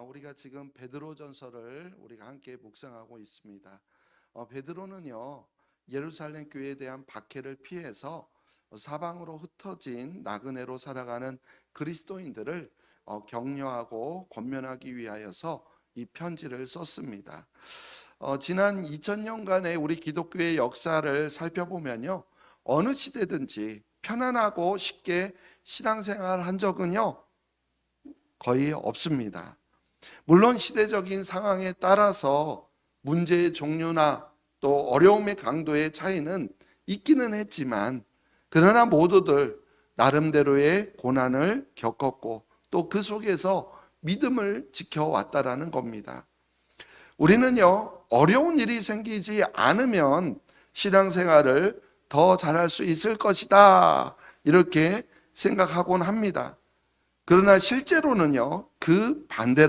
어, 우리가 지금 베드로전서를 우리가 함께 묵상하고 있습니다. 어, 베드로는요 예루살렘 교회에 대한 박해를 피해서 사방으로 흩어진 나그네로 살아가는 그리스도인들을 어, 격려하고 권면하기 위하여서 이 편지를 썼습니다. 어, 지난 2000년간의 우리 기독교의 역사를 살펴보면요 어느 시대든지 편안하고 쉽게 신앙생활 한 적은요 거의 없습니다. 물론 시대적인 상황에 따라서 문제의 종류나 또 어려움의 강도의 차이는 있기는 했지만 그러나 모두들 나름대로의 고난을 겪었고 또 그 속에서 믿음을 지켜왔다라는 겁니다. 우리는요, 어려운 일이 생기지 않으면 신앙생활을 더 잘할 수 있을 것이다. 이렇게 생각하곤 합니다. 그러나 실제로는요, 그 반대